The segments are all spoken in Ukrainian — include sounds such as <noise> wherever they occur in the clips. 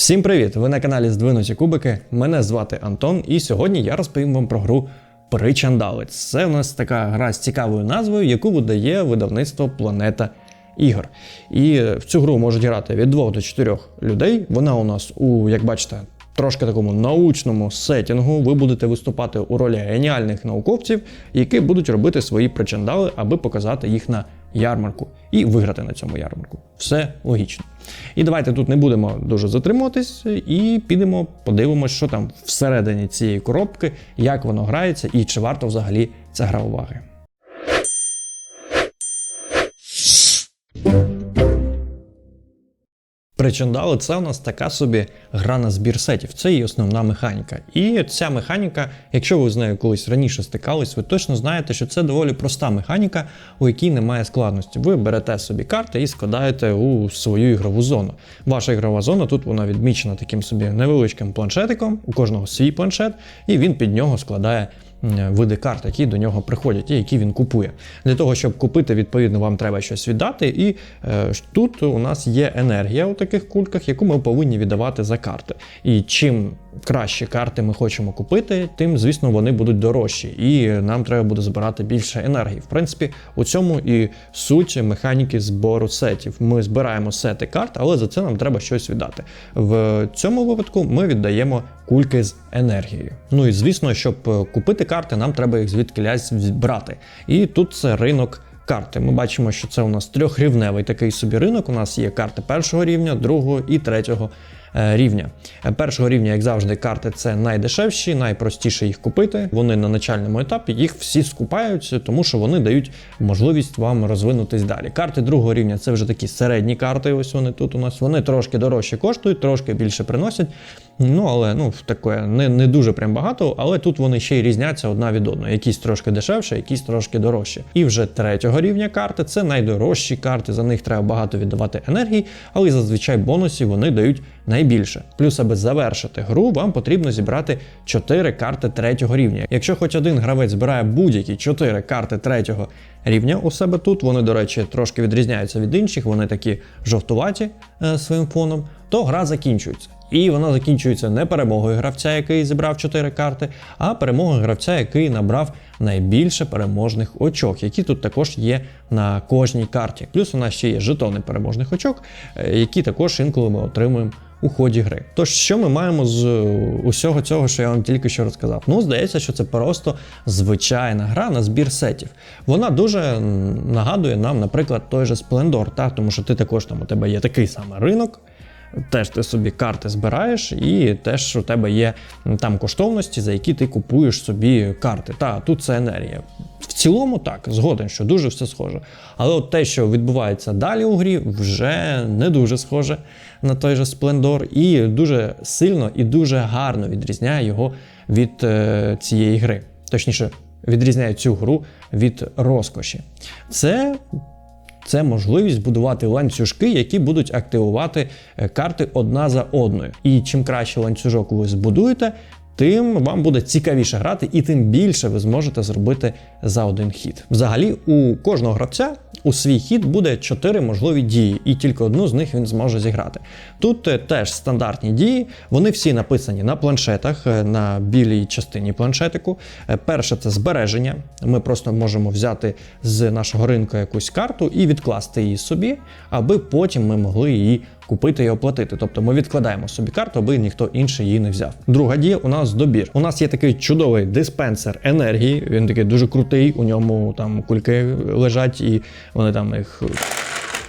Всім привіт! Ви на каналі Здвинуті Кубики. Мене звати Антон, і сьогодні я розповім вам про гру Причандалець. Це у нас така гра з цікавою назвою, яку видає видавництво Планета Ігор. І в цю гру можуть грати від 2 до 4 людей. Вона у нас у, як бачите, трошки такому научному сетінгу. Ви будете виступати у ролі геніальних науковців, які будуть робити свої причандали, аби показати їх на ярмарку і виграти на цьому ярмарку. Все логічно. І давайте тут не будемо дуже затримуватись і підемо, подивимося, що там всередині цієї коробки, як воно грається і чи варто взагалі ця гра уваги. Причандали це у нас така собі гра на збір сетів. Це її основна механіка. І ця механіка, якщо ви з нею колись раніше стикались, ви точно знаєте, що це доволі проста механіка, у якій немає складності. Ви берете собі карти і складаєте у свою ігрову зону. Ваша ігрова зона тут вона відмічена таким собі невеличким планшетиком, у кожного свій планшет, і він під нього складає види карт, які до нього приходять і які він купує. Для того, щоб купити, відповідно, вам треба щось віддати. І е, тут у нас є енергія у таких кульках, яку ми повинні віддавати за карти. І чим кращі карти ми хочемо купити, тим, звісно, вони будуть дорожчі, і нам треба буде збирати більше енергії. В принципі, у цьому і суть механіки збору сетів. Ми збираємо сети карт, але за це нам треба щось віддати. В цьому випадку ми віддаємо кульки з енергією. Ну і звісно, щоб е, купити карти, нам треба їх звідкилясь брати. І тут це ринок. Карти. Ми бачимо, що це у нас трьохрівневий такий собі ринок. У нас є карти першого рівня, другого і третього рівня. Е, Першого рівня, як завжди, карти це найдешевші, найпростіше їх купити. Вони на начальному етапі їх всі скупаються, тому що вони дають можливість вам розвинутись далі. Карти другого рівня це вже такі середні карти. Ось вони тут у нас. Вони трошки дорожче коштують, трошки більше приносять. Ну, але ну, таке не, не дуже прям багато, але тут вони ще й різняться одна від одної. Якісь трошки дешевше, якісь трошки дорожчі. І вже третього рівня карти це найдорожчі карти, за них треба багато віддавати енергії, але зазвичай бонусів вони дають найбільше. Плюс, аби завершити гру, вам потрібно зібрати 4 карти третього рівня. Якщо хоч один гравець збирає будь-які 4 карти третього рівня у себе тут, вони, до речі, трошки відрізняються від інших, вони такі жовтуваті е, своїм фоном, то гра закінчується. І вона закінчується не перемогою гравця, який зібрав 4 карти, а перемогою гравця, який набрав найбільше переможних очок, які тут також є на кожній карті. Плюс у нас ще є жетони переможних очок, е, які також інколи ми отримуємо. У ході гри. Тож, що ми маємо з е, усього цього, що я вам тільки що розказав? Ну, здається, що це просто звичайна гра на збір сетів. Вона дуже нагадує нам, наприклад, той же Splendor, так? тому що ти також там у тебе є такий самий ринок, Теж ти собі карти збираєш, і теж у тебе є там коштовності, за які ти купуєш собі карти. Та тут це енергія. В цілому так, згоден, що дуже все схоже. Але от те, що відбувається далі у грі, вже не дуже схоже на той же Splendor, і дуже сильно і дуже гарно відрізняє його від е, цієї гри. Точніше, відрізняє цю гру від розкоші. Це це можливість будувати ланцюжки, які будуть активувати е, карти одна за одною. І чим краще ланцюжок ви збудуєте, тим вам буде цікавіше грати, і тим більше ви зможете зробити за один хід. Взагалі, у кожного гравця у свій хід буде 4 можливі дії, і тільки одну з них він зможе зіграти. Тут е, теж стандартні дії, вони всі написані на планшетах, е, на білій частині планшетику. Е, Перше це збереження. Ми просто можемо взяти з нашого ринку якусь карту і відкласти її собі, аби потім ми могли її купити і оплатити. Тобто ми відкладаємо собі карту, аби ніхто інший її не взяв. Друга дія у нас добір. У нас є такий чудовий диспенсер енергії. Він такий дуже крутий. У ньому там кульки лежать, і вони там їх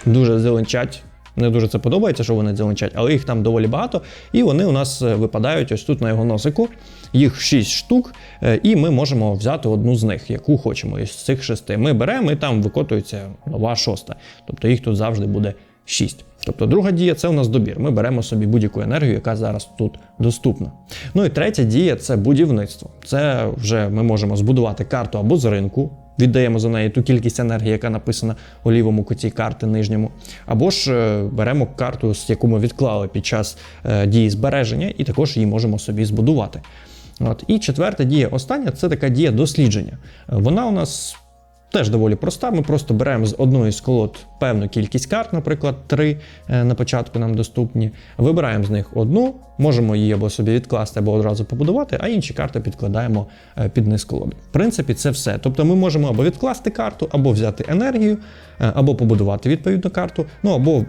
дуже зеленчать. Не дуже це подобається, що вони зеленчать, але їх там доволі багато, і вони у нас е, випадають ось тут на його носику. Їх 6 штук, е, і ми можемо взяти одну з них, яку хочемо із цих шести. Ми беремо і там викотується нова шоста. Тобто їх тут завжди буде 6. Тобто друга дія це у нас добір. Ми беремо собі будь-яку енергію, яка зараз тут доступна. Ну і третя дія це будівництво. Це вже ми можемо збудувати карту або з ринку. Віддаємо за неї ту кількість енергії, яка написана у лівому куті карти нижньому, або ж е, беремо карту, з яку ми відклали під час е, дії збереження, і також її можемо собі збудувати. От. І четверта дія, остання це така дія дослідження. Е, Вона у нас Теж доволі проста. Ми просто беремо з одної з колод певну кількість карт, наприклад, три е, на початку нам доступні. Вибираємо з них одну, можемо її або собі відкласти, або одразу побудувати, а інші карти підкладаємо е, під низ колоди. В принципі, це все. Тобто ми можемо або відкласти карту, або взяти енергію, е, або побудувати відповідну карту, ну або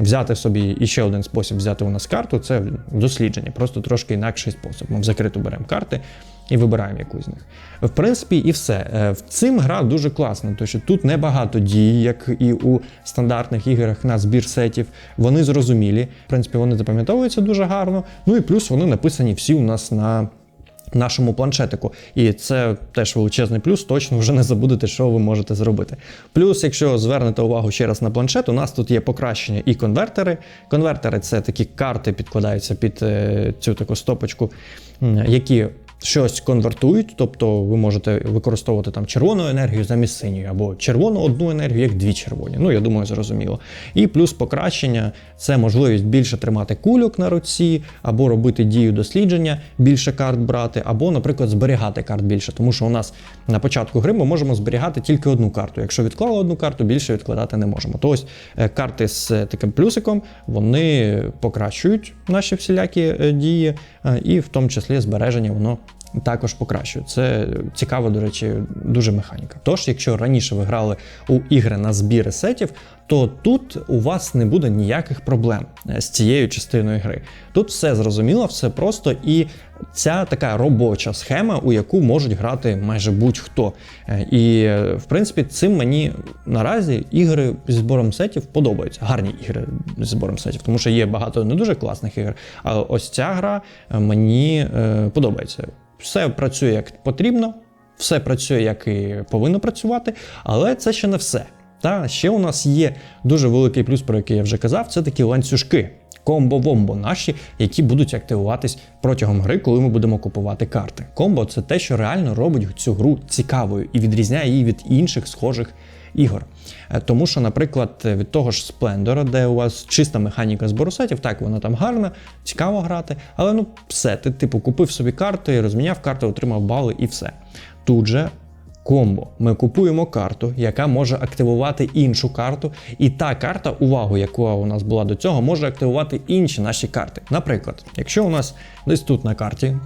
взяти собі і ще один спосіб взяти у нас карту це дослідження, просто трошки інакший спосіб. Ми в закриту беремо карти і вибираємо якусь з них. В принципі, і все. Е, В цим гра дуже класна, тому що тут небагато дій, як і у стандартних іграх на збір сетів. Вони зрозумілі. В принципі, вони запам'ятовуються дуже гарно. Ну і плюс вони написані всі у нас на. Нашому планшетику, і це теж величезний плюс. Точно вже не забудете, що ви можете зробити. Плюс, якщо звернете увагу ще раз на планшет, у нас тут є покращення і конвертери. Конвертери це такі карти, підкладаються під е, цю таку стопочку, які щось конвертують, тобто ви можете використовувати там червону енергію замість синьої, або червону одну енергію, як дві червоні. Ну, я думаю, зрозуміло. І плюс покращення це можливість більше тримати кульок на руці, або робити дію дослідження, більше карт брати, або, наприклад, зберігати карт більше. Тому що у нас на початку гри ми можемо зберігати тільки одну карту. Якщо відклали одну карту, більше відкладати не можемо. То ось е, карти з е, таким плюсиком вони покращують наші всілякі е, дії, і в тому числі збереження воно. Також покращує. Це цікаво, до речі, дуже механіка. Тож, якщо раніше ви грали у ігри на збіри сетів, то тут у вас не буде ніяких проблем е, з цією частиною гри. Тут все зрозуміло, все просто і ця така робоча схема, у яку можуть грати майже будь-хто. Е, І е, в принципі, цим мені наразі ігри зі збором сетів подобаються. Гарні ігри зі збором сетів, тому що є багато не дуже класних ігор. Але ось ця гра мені подобається. Все працює як потрібно, все працює як і повинно працювати, але це ще не все. Та ще у нас є дуже великий плюс, про який я вже казав, це такі ланцюжки. Комбо-вомбо наші, які будуть активуватись протягом гри, коли ми будемо купувати карти. Комбо це те, що реально робить цю гру цікавою і відрізняє її від інших схожих ігор. Е, Тому що, наприклад, від того ж Сплендора, де у вас чиста механіка збору сетів, так вона там гарна, цікаво грати, але ну все, ти типу купив собі карти, розміняв карти, отримав бали і все. Тут же комбо. Ми купуємо карту, яка може активувати іншу карту, і та карта, увагу, яка у нас була до цього, може активувати інші наші карти. Наприклад, якщо у нас десь тут на карті, е,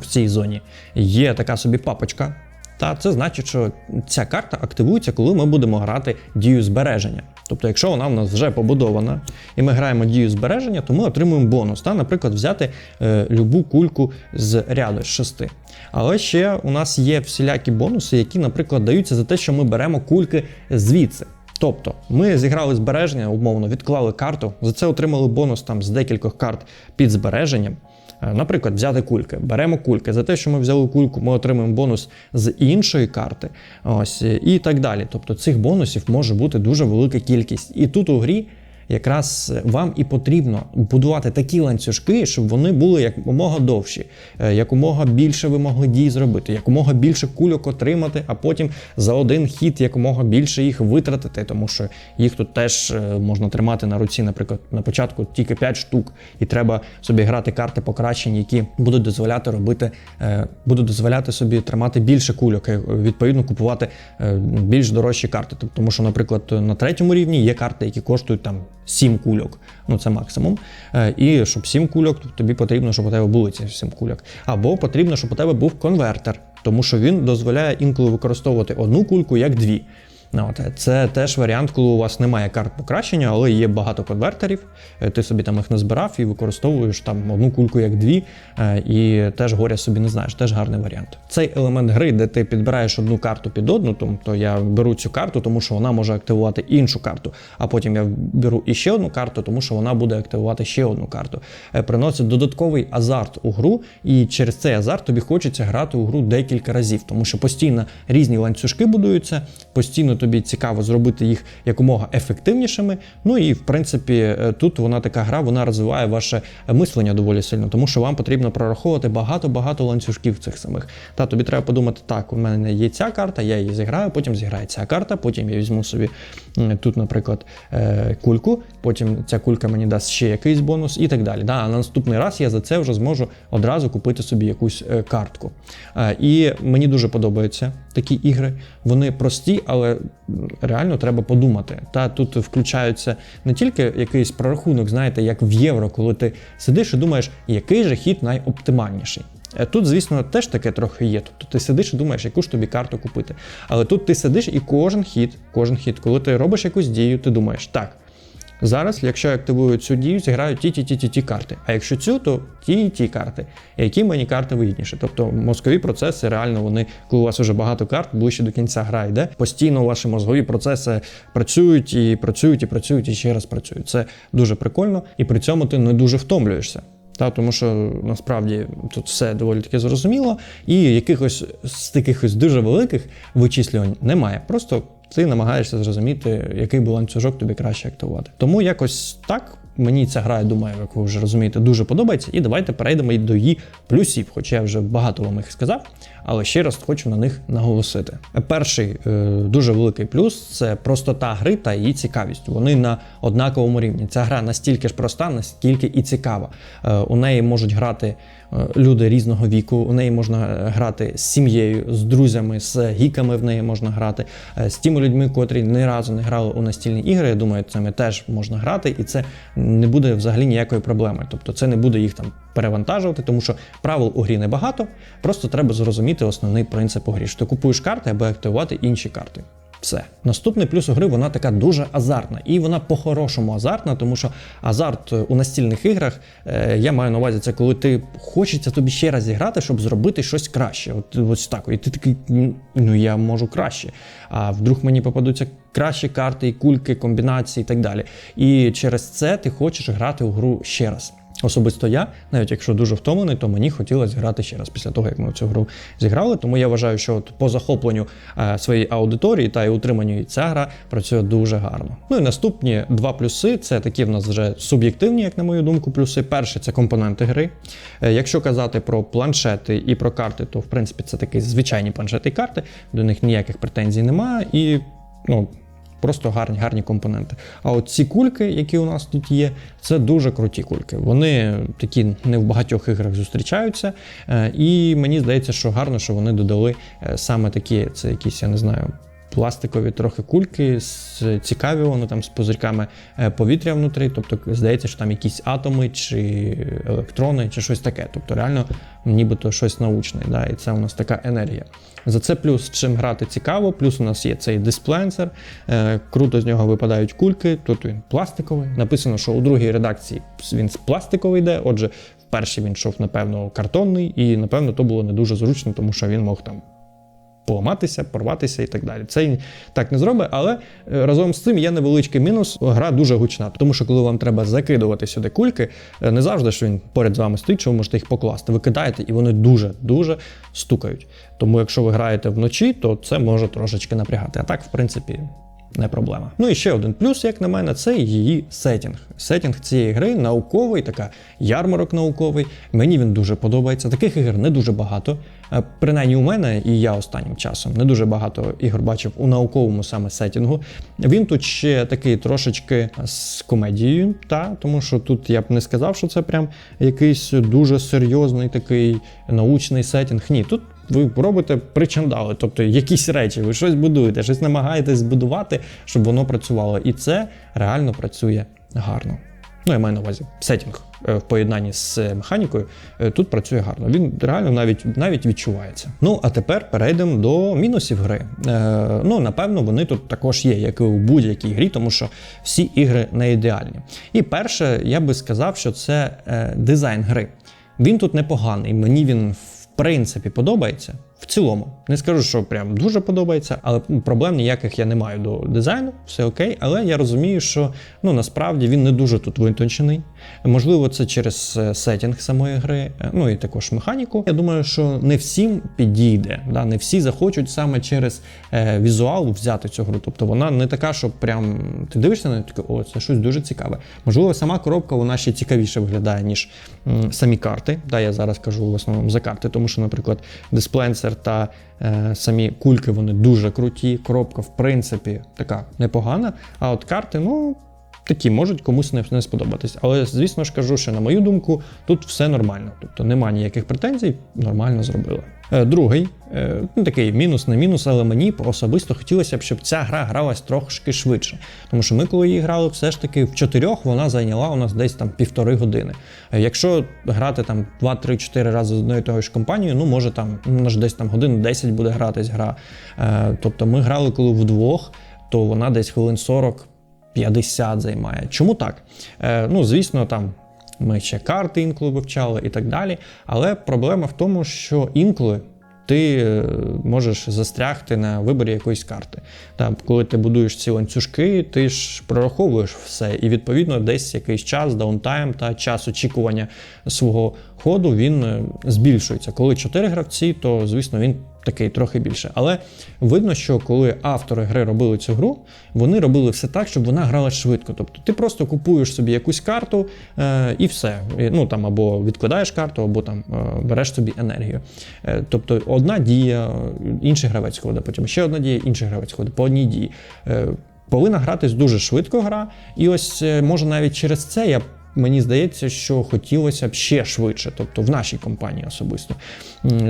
в цій зоні, є така собі папочка. Та це значить, що ця карта активується, коли ми будемо грати дію збереження. Тобто, якщо вона в нас вже побудована, і ми граємо дію збереження, то ми отримуємо бонус. Та, наприклад, взяти е, любу кульку з ряду з шести. Але ще у нас є всілякі бонуси, які, наприклад, даються за те, що ми беремо кульки звідси. Тобто, ми зіграли збереження, умовно, відклали карту, за це отримали бонус там з декількох карт під збереженням. Е, Наприклад, взяти кульки. Беремо кульки. За те, що ми взяли кульку, ми отримуємо бонус з іншої карти. Ось і так далі. Тобто цих бонусів може бути дуже велика кількість. І тут у грі якраз вам і потрібно будувати такі ланцюжки, щоб вони були якомога довші, е, якомога більше ви могли дій зробити, якомога більше кульок отримати, а потім за один хід якомога більше їх витратити, тому що їх тут теж е, можна тримати на руці, наприклад, на початку тільки 5 штук, і треба собі грати карти покращені, які будуть дозволяти робити, е, будуть дозволяти собі тримати більше кульок, і, відповідно купувати е, більш дорожчі карти. Тому що, наприклад, на третьому рівні є карти, які коштують там 7 кульок, ну це максимум. Е, І щоб 7 кульок, то тобі потрібно, щоб у тебе були ці 7 кульок. Або потрібно, щоб у тебе був конвертер, тому що він дозволяє інколи використовувати одну кульку як дві. Ну, от, це теж варіант, коли у вас немає карт покращення, але є багато конвертерів. е, Ти собі там їх назбирав і використовуєш там одну кульку як дві, е, і теж горя собі не знаєш. Теж гарний варіант. Цей елемент гри, де ти підбираєш одну карту під одну, тобто я беру цю карту, тому що вона може активувати іншу карту, а потім я беру іще одну карту, тому що вона буде активувати ще одну карту. Е, Приносить додатковий азарт у гру, і через цей азарт тобі хочеться грати у гру декілька разів, тому що постійно різні ланцюжки будуються, постійно тобі цікаво зробити їх якомога ефективнішими. Ну і в принципі е, тут вона така гра, вона розвиває ваше мислення доволі сильно, тому що вам потрібно прораховувати багато-багато ланцюжків цих самих. Та тобі треба подумати, так, у мене є ця карта, я її зіграю, потім зіграє ця карта, потім я візьму собі тут, наприклад, е, кульку, потім ця кулька мені дасть ще якийсь бонус і так далі. Да, а на наступний раз я за це вже зможу одразу купити собі якусь е, картку. І мені дуже подобається такі ігри. Вони прості, але реально треба подумати. Та тут включаються не тільки якийсь прорахунок, знаєте, як в євро, коли ти сидиш і думаєш, який же хід найоптимальніший. Е, Тут, звісно, теж таке трохи є. Тобто ти сидиш і думаєш, яку ж тобі карту купити. Але тут ти сидиш і кожен хід, кожен хід, коли ти робиш якусь дію, ти думаєш, так. Зараз, якщо я активую цю дію, зіграю ті ті ті ті ті карти. А якщо цю, то ті і ті карти. Які мені карти вигідніші? Тобто мозкові процеси реально вони, коли у вас вже багато карт, ближче до кінця гра йде. Постійно ваші мозгові процеси працюють і працюють, і працюють, і ще раз працюють. Це дуже прикольно, і при цьому ти не дуже втомлюєшся. Та, тому що насправді тут все доволі таки зрозуміло, і якихось з таких ось дуже великих вичислювань немає. Просто ти намагаєшся зрозуміти, який би ланцюжок тобі краще активувати. Тому якось так. Мені ця гра, я думаю, як ви вже розумієте, дуже подобається. І давайте перейдемо і до її плюсів, хоча я вже багато вам їх сказав, але ще раз хочу на них наголосити. Перший е, дуже великий плюс це простота гри та її цікавість. Вони на однаковому рівні. Ця гра настільки ж проста, настільки і цікава. Е, у неї можуть грати люди різного віку, у неї можна е, грати з сім'єю, з друзями, з гіками в неї можна грати, е, з тими людьми, котрі ні разу не грали у настільні ігри. Я думаю, цими теж можна грати, і це не буде взагалі ніякої проблеми. Тобто це не буде їх там перевантажувати, тому що правил у грі небагато. Просто треба зрозуміти основний принцип у грі. що Ти купуєш карти, аби активувати інші карти. Все. Наступний плюс у гри вона така дуже азартна. І вона по-хорошому азартна, тому що азарт у настільних іграх, е, я маю на увазі, це коли ти хочеться тобі ще раз зіграти, щоб зробити щось краще. От ось так. І ти такий, ну я можу краще. А вдруг мені попадуться кращі карти, і кульки, комбінації і так далі. І через це ти хочеш грати у гру ще раз. Особисто я, навіть якщо дуже втомлений, то мені хотілося зіграти ще раз після того, як ми цю гру зіграли. Тому я вважаю, що от по захопленню е, своєї аудиторії та й утриманню її ця гра працює дуже гарно. Ну і наступні два плюси це такі в нас вже суб'єктивні, як на мою думку, плюси. Перше це компоненти гри. Е, якщо казати про планшети і про карти, то в принципі це такі звичайні планшети і карти, до них ніяких претензій немає. І ну. Просто гарні, гарні компоненти. А от ці кульки, які у нас тут є, це дуже круті кульки. Вони такі не в багатьох іграх зустрічаються. Е, І мені здається, що гарно, що вони додали е, саме такі, це якісь, я не знаю. Пластикові трохи кульки, з цікаві вони там з позирками е, повітря внутрі. Тобто здається, що там якісь атоми чи електрони, чи щось таке. Тобто, реально, нібито щось научне. Да? І це у нас така енергія. За це плюс чим грати цікаво, плюс у нас є цей диспленсер. Е, круто з нього випадають кульки. Тут він пластиковий. Написано, що у другій редакції він пластиковий йде. Отже, в першій він йшов, напевно, картонний, і напевно то було не дуже зручно, тому що він мог там поламатися, порватися і так далі. Це так не зробить, але е, разом з цим є невеличкий мінус. Гра дуже гучна, тому що коли вам треба закидувати сюди кульки, е, не завжди що він поряд з вами стоїть, що ви можете їх покласти. Ви кидаєте, і вони дуже-дуже стукають. Тому, якщо ви граєте вночі, то це може трошечки напрягати. А так, в принципі. Не проблема. Ну і ще один плюс, як на мене, це її сетінг. Сетінг цієї гри науковий, така ярмарок науковий. Мені він дуже подобається. Таких ігор не дуже багато. Е, Принаймні у мене, і я останнім часом не дуже багато ігор бачив у науковому саме сетінгу. Він тут ще такий трошечки з комедією, та тому що тут я б не сказав, що це прям якийсь дуже серйозний такий научний сетінг. Ні, тут ви робите причандали, тобто якісь речі, ви щось будуєте, щось намагаєтесь збудувати, щоб воно працювало. І це реально працює гарно. Ну, я маю на увазі сетінг е, в поєднанні з механікою е, тут працює гарно. Він реально навіть навіть відчувається. Ну а тепер перейдемо до мінусів гри. Е, ну, напевно, вони тут також є, як і у будь-якій грі, тому що всі ігри не ідеальні. І перше, я би сказав, що це е, дизайн гри. Він тут непоганий. Мені він принципі подобається. В цілому, не скажу, що прям дуже подобається, але проблем ніяких я не маю до дизайну, все окей. Але я розумію, що ну насправді він не дуже тут витончений. Можливо, це через е, сетінг самої гри, е, ну і також механіку. Я думаю, що не всім підійде. Да? Не всі захочуть саме через е, візуал взяти цю гру. Тобто вона не така, що прям ти дивишся на такий, о, це щось дуже цікаве. Можливо, сама коробка вона ще цікавіше виглядає, ніж м, самі карти. Да, я зараз кажу в основному за карти, тому що, наприклад, диспленсер та е, самі кульки вони дуже круті. Коробка, в принципі, така непогана. А от карти, ну. Такі можуть комусь не, не сподобатись. Але звісно ж кажу, що на мою думку, тут все нормально. Тобто немає ніяких претензій, нормально зробили. Е, Другий, е, ну такий мінус не мінус, але мені особисто хотілося б, щоб ця гра гралась трошки швидше. Тому що ми, коли її грали, все ж таки в чотирьох вона зайняла у нас десь там півтори години. Е, Якщо грати там 2-3-4 рази з одною і ж компанією, ну може там ну, десь там годин 10 буде гратись гра. Тобто ми грали коли вдвох, то вона десь хвилин 40 50 займає. Чому так? Е, ну, звісно, там ми ще карти інколи вивчали і так далі. Але проблема в тому, що інколи ти е, можеш застрягти на виборі якоїсь карти. Там, коли ти будуєш ці ланцюжки, ти ж прораховуєш все, і відповідно десь якийсь час, даунтайм та час очікування свого ходу він е, збільшується. Коли 4 гравці, то звісно він такий трохи більше. Але видно, що коли автори гри робили цю гру, вони робили все так, щоб вона грала швидко. Тобто ти просто купуєш собі якусь карту е, і все. Ну там або відкладаєш карту, або там е, береш собі енергію. Е, тобто одна дія, інший гравець ходить, потім ще одна дія, інший гравець ходить по одній дії. Е, Повинна гратись дуже швидко гра, і ось е, може навіть через це я мені здається, що хотілося б ще швидше, тобто в нашій компанії особисто.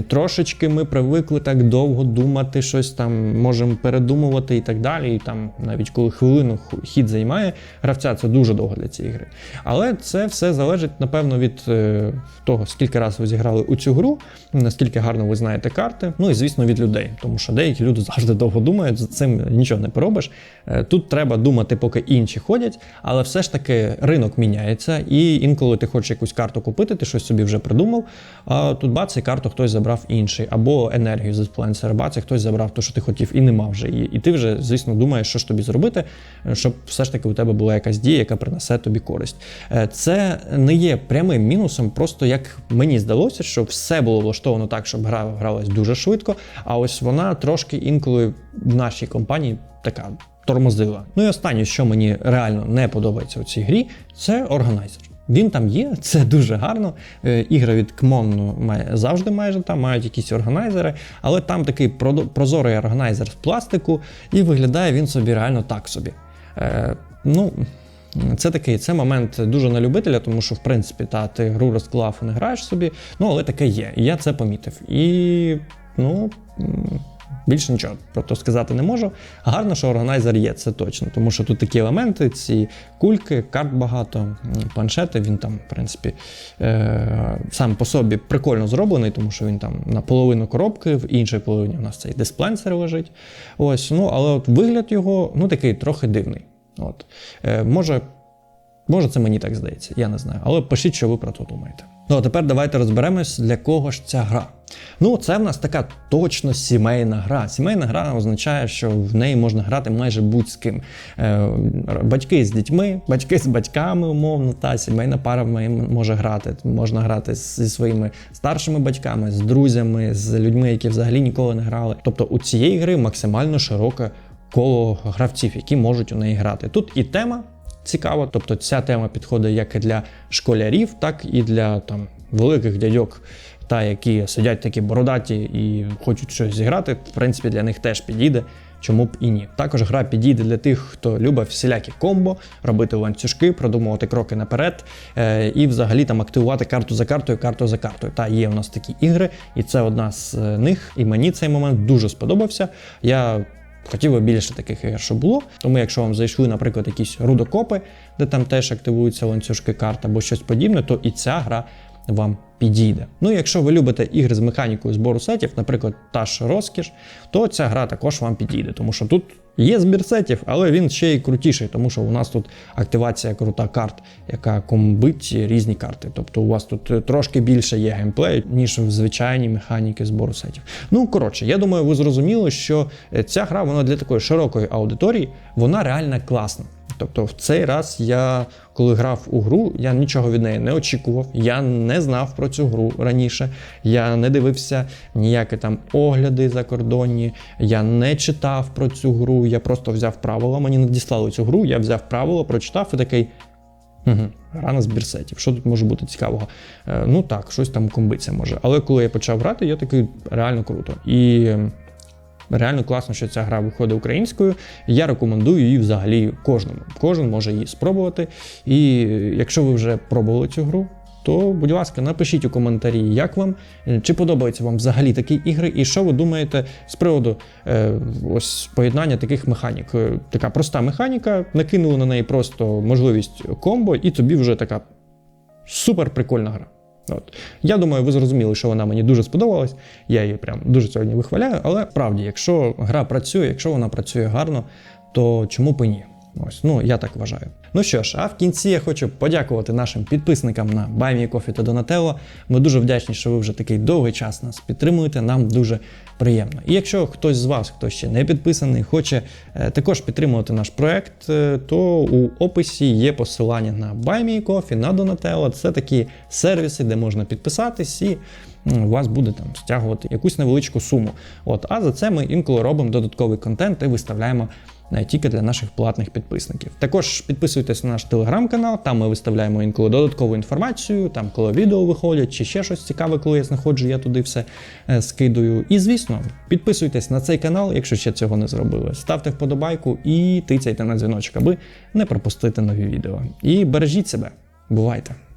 Трошечки ми привикли так довго думати, щось там можемо передумувати і так далі. І там навіть коли хвилину хід займає гравця, це дуже довго для цієї гри. Але це все залежить, напевно, від е, того, скільки разів ви зіграли у цю гру, наскільки гарно ви знаєте карти. Ну і звісно від людей, тому що деякі люди завжди довго думають, з цим нічого не поробиш. Е, Тут треба думати, поки інші ходять, але все ж таки ринок міняється, і інколи ти хочеш якусь карту купити, ти щось собі вже придумав. А тут бац, і карту хтось забрав інший, або енергію з інфлюенсера, бац, і хтось забрав те, що ти хотів, і нема вже її. І ти вже, звісно, думаєш, що ж тобі зробити, е, щоб все ж таки у тебе була якась дія, яка принесе тобі користь. Е, Це не є прямим мінусом, просто як мені здалося, що все було влаштовано так, щоб гра гралась дуже швидко. А ось вона трошки інколи в нашій компанії така тормозила. Ну і останнє, що мені реально не подобається у цій грі, це органайзер. Він там є, <laughs> це дуже гарно. Е, Ігри від Kmon має завжди майже там мають якісь органайзери, але там такий прозорий органайзер з пластику, і виглядає він собі реально так собі. Е, ну, це такий це момент дуже на любителя, тому що, в принципі, та, ти гру розклав і не граєш собі, ну але таке є. Я це помітив. І ну. Більше нічого про сказати не можу. Гарно, що органайзер є, це точно, тому що тут такі елементи, ці кульки, карт багато, планшети. Він там, в принципі, е- сам по собі прикольно зроблений, тому що він там на половину коробки, в іншій половині у нас цей диспленсер лежить. Ось, ну, але от вигляд його ну, такий трохи дивний. От. Е- може, може, це мені так здається, я не знаю. Але пишіть, що ви про це думаєте. Ну а тепер давайте розберемось, для кого ж ця гра. Ну, це в нас така точно сімейна гра. Сімейна гра означає, що в неї можна грати майже будь з ким. Е, батьки з дітьми, батьки з батьками, умовно, та сімейна пара може грати. Можна грати зі своїми старшими батьками, з друзями, з людьми, які взагалі ніколи не грали. Тобто у цієї гри максимально широке коло гравців, які можуть у неї грати. Тут і тема цікава, тобто ця тема підходить як і для школярів, так і для там великих дядьок, та які сидять такі бородаті і хочуть щось зіграти. В принципі, для них теж підійде. Чому б і ні? Також гра підійде для тих, хто любить всілякі комбо, робити ланцюжки, продумувати кроки наперед е, і взагалі там активувати карту за картою, карту за картою. Та є у нас такі ігри, і це одна з е, них. І мені цей момент дуже сподобався. Я Хотів би більше таких ігор, щоб було. Тому, якщо вам зайшли, наприклад, якісь рудокопи, де там теж активуються ланцюжки карт або щось подібне, то і ця гра вам підійде. Ну якщо ви любите ігри з механікою збору сетів, наприклад, та ж розкіш, то ця гра також вам підійде, тому що тут є збір сетів, але він ще й крутіший, тому що у нас тут активація крута карт, яка комбить різні карти. Тобто у вас тут е, трошки більше є геймплею, ніж в звичайній механіки збору сетів. Ну коротше, я думаю, ви зрозуміли, що е, ця гра вона для такої широкої аудиторії, вона реально класна. Тобто, в цей раз я, коли грав у гру, я нічого від неї не очікував. Я не знав про цю гру раніше. Я не дивився ніякі там огляди закордонні, я не читав про цю гру. Я просто взяв правила. Мені надіслали цю гру, я взяв правила, прочитав і такий. Угу. Гра на збір сетів. Що тут може бути цікавого? Е, ну так, щось там комбиться може. Але коли я почав грати, я такий реально круто. І Реально класно, що ця гра виходить українською. Я рекомендую її взагалі кожному. Кожен може її спробувати. І якщо ви вже пробували цю гру, то, будь ласка, напишіть у коментарі, як вам, чи подобаються вам взагалі такі ігри, і що ви думаєте з приводу е, ось поєднання таких механік. Е, Така проста механіка, накинули на неї просто можливість комбо, і тобі вже така супер прикольна гра. От. Я думаю, ви зрозуміли, що вона мені дуже сподобалась. Я її прям дуже сьогодні вихваляю. Але справді, якщо гра працює, якщо вона працює гарно, то чому б і ні? Ось, ну я так вважаю. Ну що ж, а в кінці я хочу подякувати нашим підписникам на BuyMeCoffee та Donatello. Ми дуже вдячні, що ви вже такий довгий час нас підтримуєте. Нам дуже приємно. І якщо хтось з вас, хто ще не підписаний, хоче е, також підтримувати наш проект, е, то у описі є посилання на BuyMeCoffee, на Donatello. Це такі сервіси, де можна підписатись і у вас буде там стягувати якусь невеличку суму. От, а за це ми інколи робимо додатковий контент і виставляємо тільки для наших платних підписників. Також підписуйтесь на наш телеграм-канал, там ми виставляємо інколи додаткову інформацію, там коли відео виходять, чи ще щось цікаве, коли я знаходжу, я туди все е, скидую. І звісно, підписуйтесь на цей канал, якщо ще цього не зробили. Ставте вподобайку і тицяйте на дзвіночок, аби не пропустити нові відео. І бережіть себе. Бувайте!